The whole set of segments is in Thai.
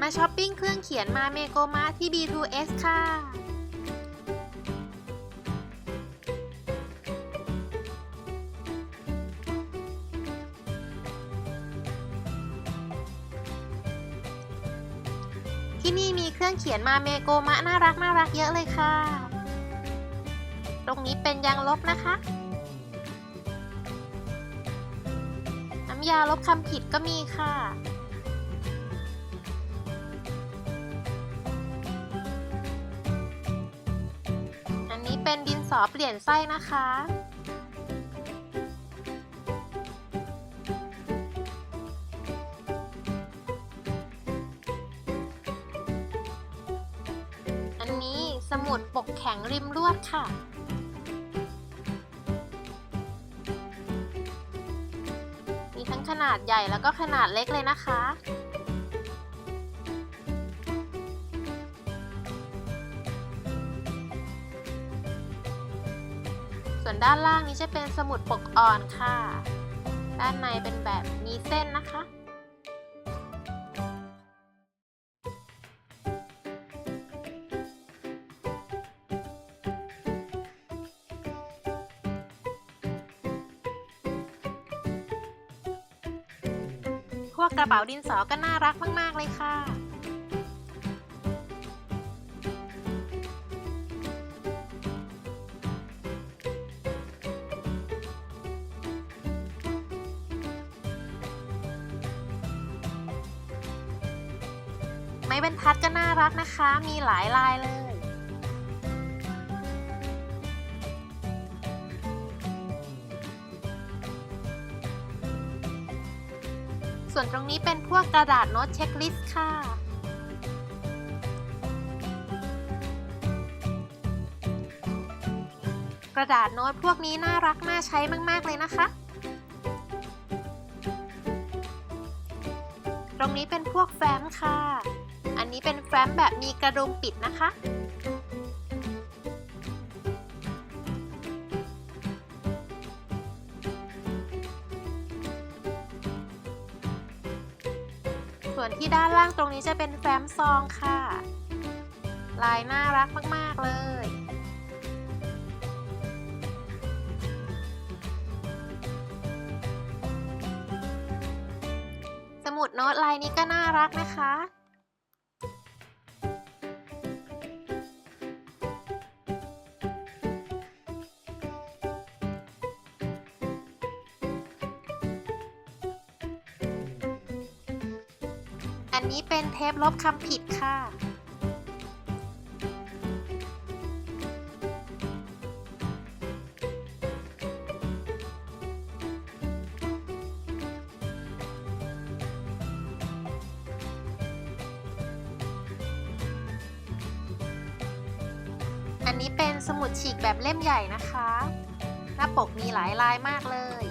มาช้อปปิ้งเครื่องเขียนมาเมโกมาที่ B2S ค่ะ ที่นี่มีเครื่องเขียนมาเมโกมะน่ารักน่ารักเยอะเลยค่ะ ตรงนี้เป็นยางลบนะคะ น้ำยาลบคำผิดก็มีค่ะ เป็นดินสอเปลี่ยนไส้นะคะ อันนี้สมุดปกแข็งริมลวดค่ะมีทั้งขนาดใหญ่แล้วก็ขนาดเล็กเลยนะคะ ด้านล่างนี้จะเป็นสมุดปกอ่อนค่ะ ด้านในเป็นแบบมีเส้นนะคะ พวกกระเป๋าดินสอก็น่ารักมาก ๆ เลยค่ะ ไม้บรรทัดก็น่ารักนะคะ มีหลายลายเลย ส่วนตรงนี้เป็นพวกกระดาษโน้ตเช็คลิสต์ค่ะกระดาษโน้ตพวกนี้น่ารักน่าใช้มาก ๆ เลยนะคะ ตรงนี้เป็นพวกแฟ้มค่ะ อันนี้เป็นแฟ้มแบบมีกระดุมปิดนะคะ ส่วนที่ด้านล่างตรงนี้จะเป็นแฟ้มซองค่ะ ลายน่ารักมาก ๆ เลยสมุดโน้ตลายนี้ก็น่ารักนะคะ อันนี้เป็นเทปลบคำผิดค่ะ อันนี้เป็นสมุดฉีกแบบเล่มใหญ่นะคะ หน้าปกมีหลายลายมากเลย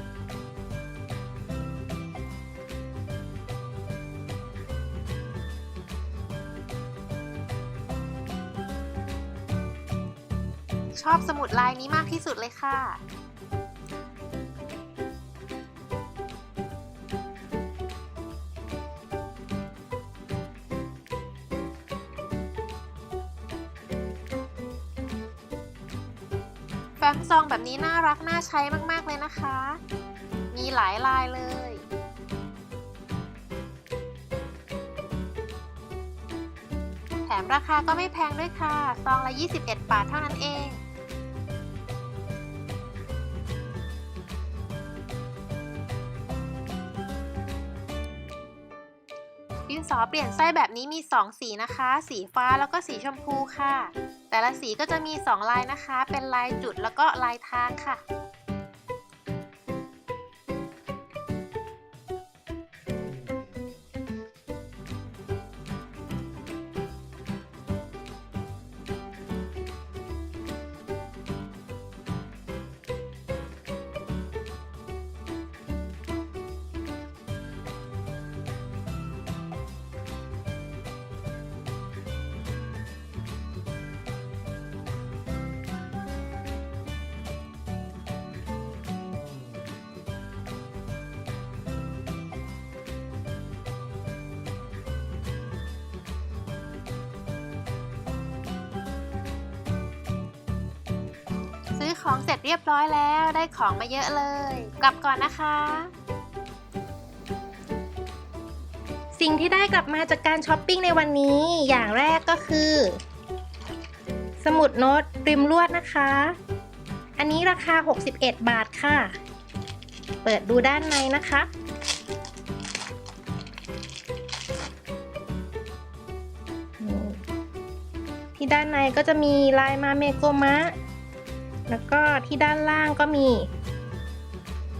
ชอบสมุดลายนี้มากที่สุดเลยค่ะ แฟ้มซองแบบนี้น่ารักน่าใช้มาก ๆ เลยนะคะ มีหลายลายเลยแถมราคาก็ไม่แพงด้วยค่ะ ซองละ 21 บาทเท่านั้นเอง สอเปลี่ยนไส้แบบนี้มี 2 สีนะคะ สีฟ้าแล้วก็สีชมพูค่ะ แต่ละสีก็จะมี 2 ลายนะคะ เป็นลายจุดแล้วก็ลายทางค่ะ ของเสร็จเรียบร้อยแล้วได้ของมาเยอะเลย กลับก่อนนะคะ สิ่งที่ได้กลับมาจากการช้อปปิ้งในวันนี้ อย่างแรกก็คือ สมุดโน้ตริมลวดนะคะ อันนี้ราคา 61 บาทค่ะ เปิดดูด้านในนะคะที่ด้านในก็จะมีลายมาเมโกมะ แล้วก็ที่ด้านล่างก็มี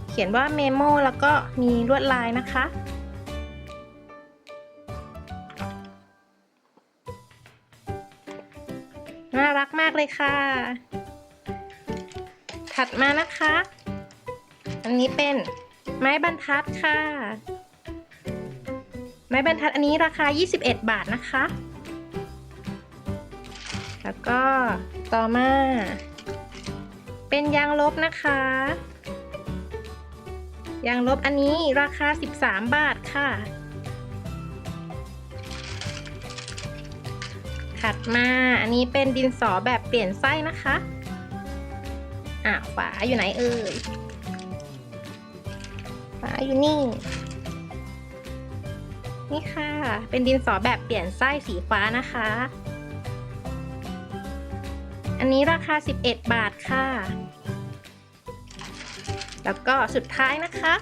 เขียนว่าเมโมแล้วก็มีลวดลายนะคะ น่ารักมากเลยค่ะ ถัดมานะคะ อันนี้เป็นไม้บรรทัดค่ะ ไม้บรรทัดอันนี้ราคา 21 บาทนะคะ แล้วก็ต่อมา เป็นยางลบนะคะ ยางลบอันนี้ราคา 13 บาทค่ะ ถัดมาอันนี้เป็นดินสอแบบเปลี่ยนไส้นะคะ อะฝาอยู่ไหนเอ่ยฝาอยู่นี่ นี่ค่ะ เป็นดินสอแบบเปลี่ยนไส้สีฟ้านะคะ อันนี้ราคา 11 บาทค่ะ แล้วก็สุดท้ายนะคะ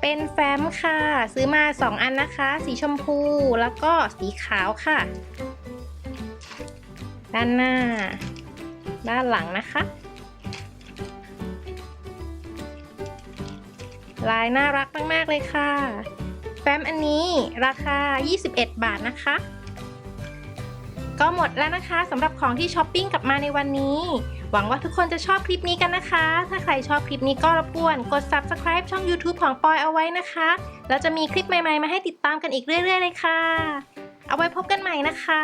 เป็นแฟ้มค่ะ ซื้อมา 2 อันนะคะ สีชมพูแล้วก็สีขาวค่ะ ด้านหน้า ด้านหลังนะคะ ลายน่ารักมาก ๆ เลยค่ะ แฟ้มอันนี้ราคา 21 บาทนะคะ ก็หมดแล้วนะคะสำหรับของที่ช้อปปิ้งกลับมาในวันนี้ หวังว่าทุกคนจะชอบคลิปนี้กันนะคะ ถ้าใครชอบคลิปนี้ก็รบกวนกด subscribe ช่อง YouTube ของปอยเอาไว้นะคะ แล้วจะมีคลิปใหม่ๆ มาให้ติดตามกันอีกเรื่อย ๆ เลยค่ะ เอาไว้พบกันใหม่นะคะ